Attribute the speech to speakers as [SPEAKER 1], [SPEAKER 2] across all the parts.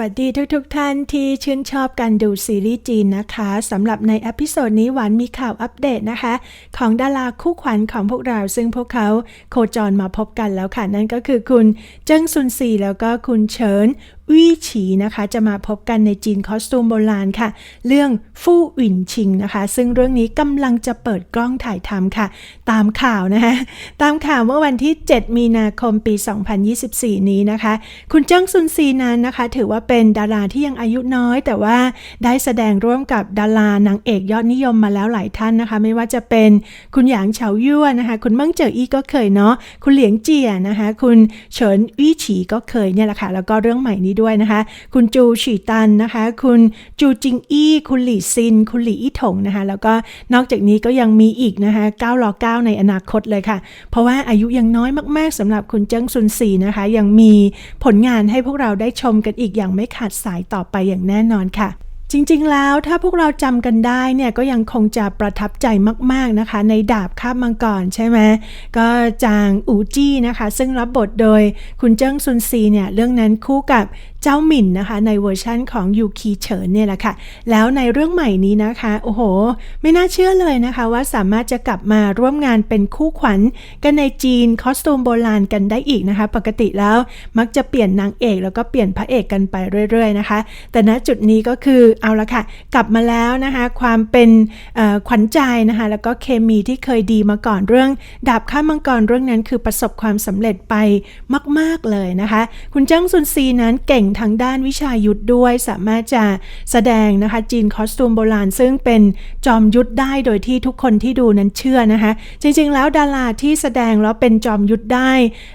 [SPEAKER 1] วัสดีทุกๆทท่านที่ชื่นชอบการดูซีรีส์จีนนะคะสำหรับในอพิโซดนี้หวานมีข่าวอัปเดตนะคะ ของดาราคู่ขวัญของพวกเรา ซึ่งพวกเขาโคจรมาพบกันแล้วค่ะ นั่นก็คือคุณเจิ้งซุนซีแล้วก็คุณเฉินวี่ฉีนะคะ จะมาพบกันในจีนคอสตูมโบราณค่ะ เรื่องฟู่หวินชิงนะคะ ซึ่งเรื่องนี้กำลังจะเปิดกล้องถ่ายทำค่ะ ตามข่าวนะคะตามข่าวเมื่อวันที่ 7 มีนาคมปี 2024 นี้นะคะ คุณเจิ้งซุนซีนั้นนะคะ ถือว่าเป็นดาราที่ยังอายุน้อย แต่ว่าได้แสดงร่วมกับดารานางเอกยอดนิยมมาแล้วหลายท่านนะคะ ไม่ว่าจะเป็นคุณหยางเฉายั่วนะคะ คุณมิ่งเจ๋ออี้ก็เคยเนาะคุณเหลียงเจียนะคะ คุณเฉินวี่ฉีก็เคยเนี่ยแหละค่ะแล้วก็เรื่องใหม่นี้ด้วยนะคะ คุณจูฉีตันนะคะ คุณจูจิงอี้ คุณหลี่ซิน คุณหลี่อี้ถงนะคะ แล้วก็นอกจากนี้ก็ยังมีอีกนะคะ9รอ9ในอนาคตเลยค่ะ เพราะว่าอายุยังน้อยมาก ๆสำหรับคุณเจิ้งซุนซีนะคะ ยังมีผลงานให้พวกเราได้ชมกันอีกอย่างไม่ขาดสายต่อไปอย่างแน่นอนค่ะ จริงๆ แล้วถ้าพวกเราจำกันได้เนี่ยก็ยังคงจะประทับใจมากๆนะคะ ในดาบคาบมังกรใช่ไหมก็จางอูจี้นะคะ ซึ่งรับบทโดยคุณเจิ้งซุนซีเนี่ยเรื่องนั้นคู่กับ เจ้าหมิ่นนะคะ ในเวอร์ชั่นของยูคีเฉินเนี่ยแหละค่ะ แล้วในเรื่องใหม่นี้นะคะ โอ้โห ไม่น่าเชื่อเลยนะคะว่าสามารถจะกลับมาร่วมงานเป็นคู่ขวัญ กันในจีนคอสตูมโบราณกันได้อีกนะคะ ปกติแล้วมักจะเปลี่ยนนางเอกแล้วก็เปลี่ยนพระเอกกันไปเรื่อยๆนะคะ แต่ณจุดนี้ก็คือเอาละค่ะ กลับมาแล้วนะคะ ความเป็นขวัญใจนะคะ แล้วก็เคมีที่เคยดีมาก่อนเรื่อง ดาบข้ามังกรเรื่องนั้นคือประสบความสำเร็จไปมาก ๆเลยนะคะ คุณเจิ้งซุนซีนั้นเก่งทางด้านวิชายุทธด้วย สามารถจะแสดงนะคะจีนคอสตูมโบราณ ซึ่งเป็นจอมยุทธได้โดยที่ทุกคนที่ดูนั้นเชื่อนะคะ จริงๆ แล้วดาราที่แสดงแล้วเป็นจอมยุทธได้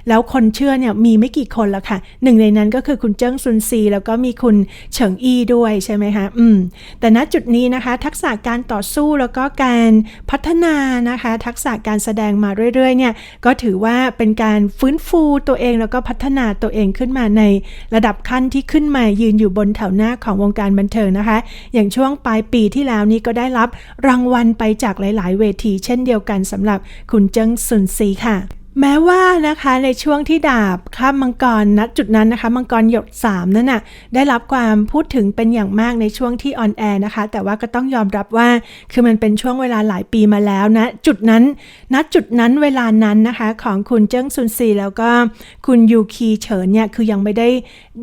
[SPEAKER 1] แล้วคนเชื่อเนี่ยมีไม่กี่คนละค่ะ หนึ่งในนั้นก็คือคุณเจิ้งซุนซี แล้วก็มีคุณเฉิงอีด้วยใช่ไหมคะอืมแต่ณจุดนี้นะคะ ทักษะการต่อสู้แล้วก็การพัฒนานะคะ ทักษะการแสดงมาเรื่อยๆเนี่ยก็ถือว่าเป็นการฟื้นฟูตัวเองแล้วก็พัฒนาตัวเองขึ้นมาในระดับขั้นที่ขึ้นมายืนอยู่บนแถวหน้าของวงการบันเทิงนะคะ อย่างช่วงปลายปีที่แล้วนี้ก็ได้รับรางวัลไปจากหลาย ๆ เวที เช่นเดียวกันสำหรับคุณเจิ้งซุนซีค่ะ แม้ว่านะคะในช่วงที่ดาบข้ามมังกรณจุดนั้นนะคะมังกรหยด3นั่นน่ะได้รับความพูดถึงเป็นอย่างมากในช่วงที่ออนแอร์นะคะ แต่ว่าก็ต้องยอมรับว่าคือมันเป็นช่วงเวลาหลายปีมาแล้วนะจุดนั้นณจุดนั้นเวลานั้นนะคะของคุณเจิ้งซุนซี แล้วก็คุณยูคีเฉินเนี่ยคือยังไม่ได้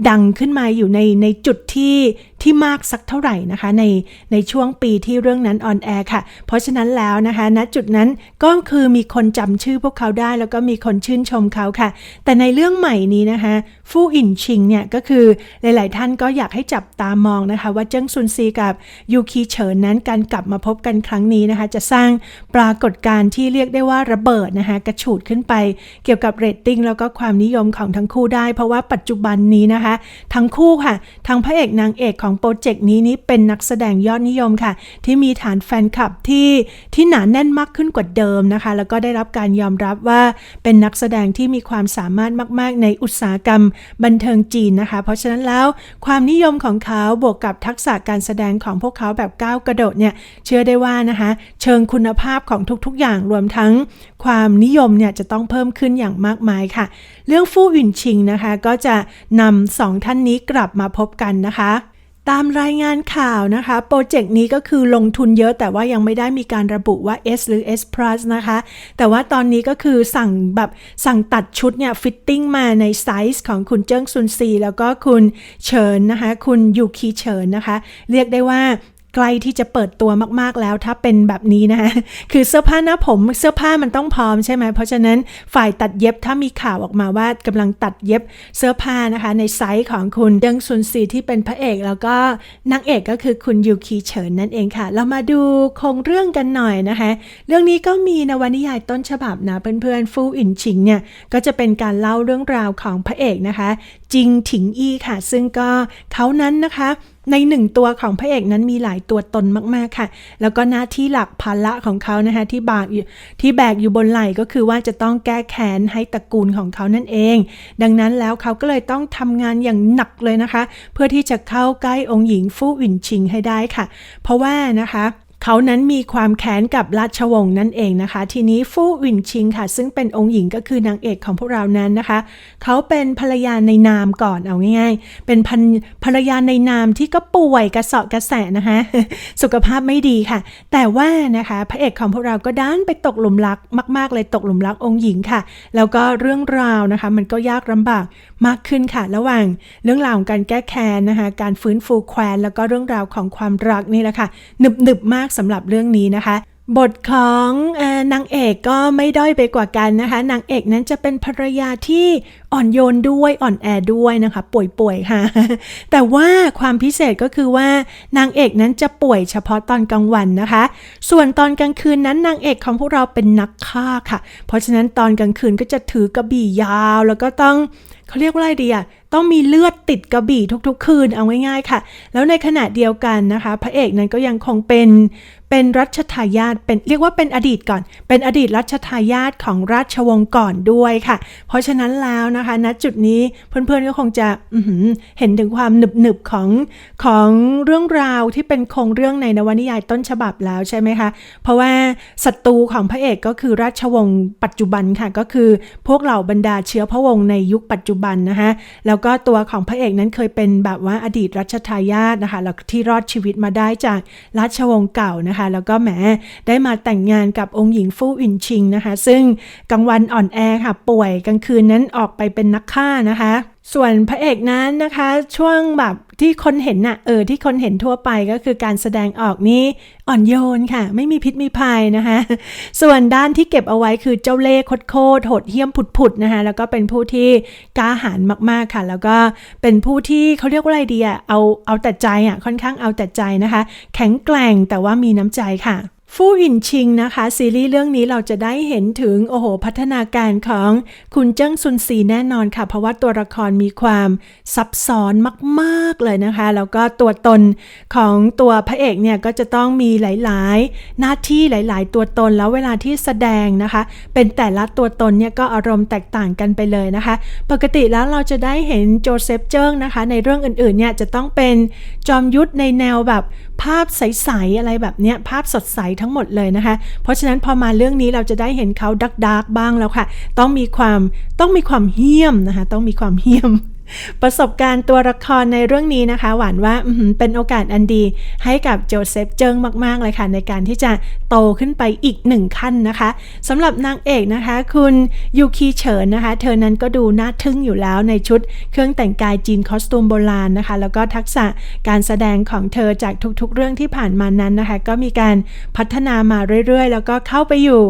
[SPEAKER 1] ดังขึ้นมาอยู่ในในจุดที่ ที่มากสักเท่าไหร่นะคะ ในในช่วงปีที่เรื่องนั้นออนแอร์ค่ะ เพราะฉะนั้นแล้วนะคะณจุดนั้นก็คือมีคนจำชื่อพวกเขาได้ แล้วก็มีคนชื่นชมเขาค่ะ แต่ในเรื่องใหม่นี้นะคะฟู่อินชิงเนี่ยก็คือหลาย ๆ ท่านก็อยากให้จับตามองนะคะ ว่าเจิ้งซุนซีกับยูคีเฉินนั้นการกลับมาพบกันครั้งนี้นะคะ จะสร้างปรากฏการณ์ที่เรียกได้ว่าระเบิดนะคะกระฉูดขึ้นไป เกี่ยวกับเรตติ้งแล้วก็ความนิยมของทั้งคู่ได้ เพราะว่าปัจจุบันนี้นะคะ ทั้งคู่ค่ะ ทั้งพระเอกนางเอกของโปรเจกต์นี้นี้เป็นนักแสดงยอดนิยมค่ะ ที่มีฐานแฟนคลับที่ที่หนาแน่นมากขึ้นกว่าเดิมนะคะ แล้วก็ได้รับการยอมรับว่าเป็นนักแสดงที่มีความสามารถมาก ๆ ในอุตสาหกรรมบันเทิงจีนนะคะ เพราะฉะนั้นแล้วความนิยมของเขาบวกกับทักษะการแสดงของพวกเขาแบบก้าวกระโดดเนี่ยเชื่อได้ว่านะคะเชิงคุณภาพของทุกๆ อย่างรวมทั้งความนิยมเนี่ยจะต้องเพิ่มขึ้นอย่างมากมายค่ะ เรื่องฟู่หวินชิงนะคะก็จะนำสองท่านนี้กลับมาพบกันนะคะ ตามรายงานข่าวนะคะ โปรเจกต์นี้ก็คือลงทุนเยอะแต่ว่ายังไม่ได้มีการระบุว่า S หรือ S plus นะคะ แต่ว่าตอนนี้ก็คือสั่งแบบสั่งตัดชุดเนี่ย ฟิตติ้งมาในไซส์ของคุณเจิ้งซุนซี แล้วก็คุณเฉินนะคะ คุณยูคีเฉินนะคะ เรียกได้ว่า ใกล้ที่จะเปิดตัวมากๆแล้วถ้าเป็นแบบนี้นะคะคือเสื้อผ้าหน้าผมเสื้อผ้ามันต้องพร้อมใช่ไหมเพราะฉะนั้นฝ่ายตัดเย็บถ้ามีข่าวออกมาว่ากำลังตัดเย็บเสื้อผ้านะคะในไซส์ของคุณเดิงซุนซีที่เป็นพระเอกแล้วก็นางเอกก็คือคุณยูคีเฉินนั่นเองค่ะ เรามาดูโครงเรื่องกันหน่อยนะคะเรื่องนี้ก็มีนวนิยายต้นฉบับนะเพื่อนๆฟู่อินชิงเนี่ยก็จะเป็นการเล่าเรื่องราวของพระเอกนะคะ จิงถิงอี้ค่ะ ซึ่งก็เขานั้นนะคะ ในหนึ่งตัวของพระเอกนั้นมีหลายตัวตนมากๆค่ะ แล้วก็หน้าที่หลักภาระของเขานะคะที่บากอยู่ที่แบกอยู่บนไหล่ก็คือว่าจะต้องแก้แค้นให้ตระกูลของเขานั่นเอง ดังนั้นแล้วเขาก็เลยต้องทำงานอย่างหนักเลยนะคะ เพื่อที่จะเข้าใกล้องค์หญิงฟู่อินชิงให้ได้ค่ะ เพราะว่านะคะ เขานั้นมีความแค้นกับราชวงศ์นั่นเองนะคะ ทีนี้ฟู่วินชิงค่ะ ซึ่งเป็นองค์หญิงก็คือนางเอกของพวกเรานั้นนะคะ เขาเป็นภรรยาในนามก่อนเอาง่าย ๆ เป็นพันภรรยาในนามที่ก็ป่วยกระเสอบกระแสนะคะสุขภาพไม่ดีค่ะ แต่ว่านะคะพระเอกของพวกเราก็ด้านไปตกหลุมรักมากๆ เลยตกหลุมรักองค์หญิงค่ะ แล้วก็เรื่องราวนะคะ มันก็ยากลำบากมากขึ้นค่ะ ระหว่างเรื่องราวของการแก้แค้นนะคะ การฟื้นฟูแคว้นแล้วก็เรื่องราวของความรักนี่แหละค่ะหนึบหนึบๆมากสำหรับเรื่องนี้นะคะ บทของอนางเอกก็ไม่ด้อยไปกว่ากันนะคะ นางเอกนั้นจะเป็นภรรยาที่อ่อนโยนด้วยอ่อนแอด้วยนะคะ ป่วยๆค่ะ แต่ว่าความพิเศษก็คือว่านางเอกนั้นจะป่วยเฉพาะตอนกลางวันนะคะ ส่วนตอนกลางคืนนั้นนางเอกของพวกเราเป็นนักฆ่าค่ะ เพราะฉะนั้นตอนกลางคืนก็จะถือกระบี่ยาวแล้วก็ต้อง เขาเรียกว่าอะไรดีอะต้องมีเลือดติดกระบี่ทุกๆ คืนเอาง่ายๆค่ะ แล้วในขณะเดียวกันนะคะ พระเอกนั้นก็ยังคงเป็นเป็นรัชทายาทเป็นเรียกว่าเป็นอดีตก่อน เป็นอดีตรัชทายาทของราชวงศ์ก่อนด้วยค่ะ เพราะฉะนั้นแล้วนะคะณจุดนี้เพื่อนๆก็คงจะเห็นถึงความหนึบๆของของเรื่องราวที่เป็นโครงเรื่องในนวนิยายต้นฉบับแล้วใช่ไหมคะ เพราะว่าศัตรูของพระเอกก็คือราชวงศ์ปัจจุบันค่ะก็คือ พวกเหล่าบรรดาเชื้อพระวงศ์ในยุคปัจจุบันนะคะแล้วก็ตัวของพระเอกนั้นเคยเป็นแบบว่าอดีตรัชทายาทนะคะแล้วที่รอดชีวิตมาได้จากราชวงศ์เก่านะคะแล้วก็แหมได้มาแต่งงานกับองค์หญิงฟู่อินชิงนะคะซึ่งกลางวันอ่อนแอค่ะป่วยกลางคืนนั้นออกไปเป็นนักฆ่านะคะส่วนพระเอกนั้นนะคะช่วงแบบ ที่คนเห็นน่ะเออที่คนเห็นทั่วไปก็คือการแสดงออกนี้อ่อนโยนค่ะ ไม่มีพิษมีภัยนะคะ ส่วนด้านที่เก็บเอาไว้คือเจ้าเล่ห์โคตรโหดเหี้ยมผุดๆนะคะแล้วก็เป็นผู้ที่กล้าหาญมากๆค่ะ แล้วก็เป็นผู้ที่เขาเรียกว่าอะไรดีอะเอาเอาแต่ใจอะค่อนข้างเอาแต่ใจนะคะ แข็งแกร่งแต่ว่ามีน้ำใจค่ะ ฟู่อินชิงนะคะ ซีรีส์เรื่องนี้เราจะได้เห็นถึง โอ้โห พัฒนาการของคุณเจิ้งซุนซีแน่นอนค่ะ เพราะว่าตัวละครมีความซับซ้อนมาก ๆ เลยนะคะ แล้วก็ตัวตนของตัวพระเอกเนี่ย ก็จะต้องมีหลาย ๆ หน้าที่หลาย ๆ ตัวตนแล้วเวลาที่แสดงนะคะ เป็นแต่ละตัวตนเนี่ย ก็อารมณ์แตกต่างกันไปเลยนะคะ ปกติแล้วเราจะได้เห็นโจเซฟเจิ้งนะคะ ในเรื่องอื่น ๆ เนี่ยจะต้องเป็นจอมยุทธในแนวแบบภาพใสๆอะไรแบบเนี้ยภาพสดใสทั้งหมดเลยนะคะ เพราะฉะนั้นพอมาเรื่องนี้เราจะได้เห็นเขาดักดักบ้างแล้วค่ะ ต้องมีความต้องมีความเฮี้ยมนะคะ ต้องมีความเฮี้ยม ประสบการณ์ตัวละครในเรื่องนี้นะคะ หวานว่าเป็นโอกาสอันดีให้กับโจเซฟเจิงมากๆเลยค่ะ ในการที่จะโตขึ้นไปอีกหนึ่งขั้นนะคะสำหรับนางเอกนะคะ คุณยูคีเฉินนะคะ เธอนั้นก็ดูน่าทึ่งอยู่แล้วในชุดเครื่องแต่งกายจีนคอสตูมโบราณนะคะ แล้วก็ทักษะการแสดงของเธอจากทุกๆ เรื่องที่ผ่านมานั้นนะคะ ก็มีการพัฒนามาเรื่อยๆ แล้วก็เข้าไปอยู่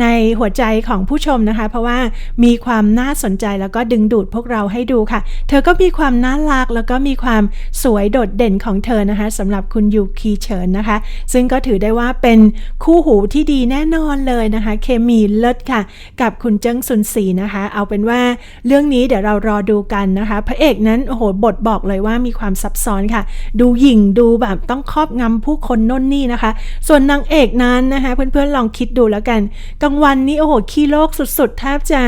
[SPEAKER 1] ในหัวใจของผู้ชมนะคะ เพราะว่ามีความน่าสนใจแล้วก็ดึงดูดพวกเราให้ดูค่ะเธอก็มีความน่ารักแล้วก็มีความสวยโดดเด่นของเธอนะคะสำหรับคุณยูคีเฉินนะคะ ซึ่งก็ถือได้ว่าเป็นคู่หูที่ดีแน่นอนเลยนะคะ เคมีเลิศค่ะ กับคุณเจิ้งซุนซีนะคะ เอาเป็นว่าเรื่องนี้เดี๋ยวเรารอดูกันนะคะ พระเอกนั้นโอ้โหบทบอกเลยว่ามีความซับซ้อนค่ะ ดูหยิ่งดูแบบต้องครอบงำผู้คนน่นนี่นะคะ ส่วนนางเอกนั้นนะคะ เพื่อนๆลองคิดดูแล้วกันกลางวันนี้โอ้โหขี้โลกสุดๆแทบจะ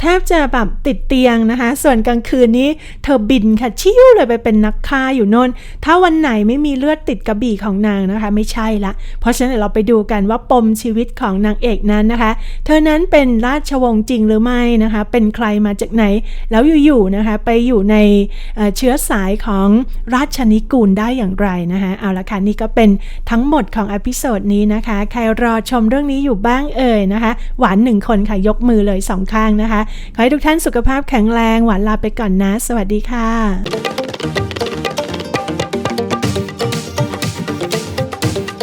[SPEAKER 1] แทบจะแบบติดเตียงนะคะ ส่วนกลางคืนนี้เธอบินค่ะชิวเลยไปเป็นนักฆ่าอยู่โน่นถ้าวันไหนไม่มีเลือดติดกระบี่ของนางนะคะ ไม่ใช่ละ เพราะฉะนั้นเราไปดูกันว่าปมชีวิตของนางเอกนั้นนะคะ เธอนั้นเป็นราชวงศ์จริงหรือไม่นะคะ เป็นใครมาจากไหน แล้วอยู่ๆนะคะไปอยู่ในเอ่อเชื้อสายของราชนิกูลได้อย่างไรนะคะเอาละค่ะนี่ก็เป็นทั้งหมดของอพิโซดนี้นะคะ ใครรอชมเรื่องนี้อยู่บ้างเอ่ยนะคะ หวานหนึ่งคนค่ะยกมือเลยสองข้างนะคะ ขอให้ทุกท่านสุขภาพแข็งแรงหวานลาไปก่อนนะสวัสดีค่ะ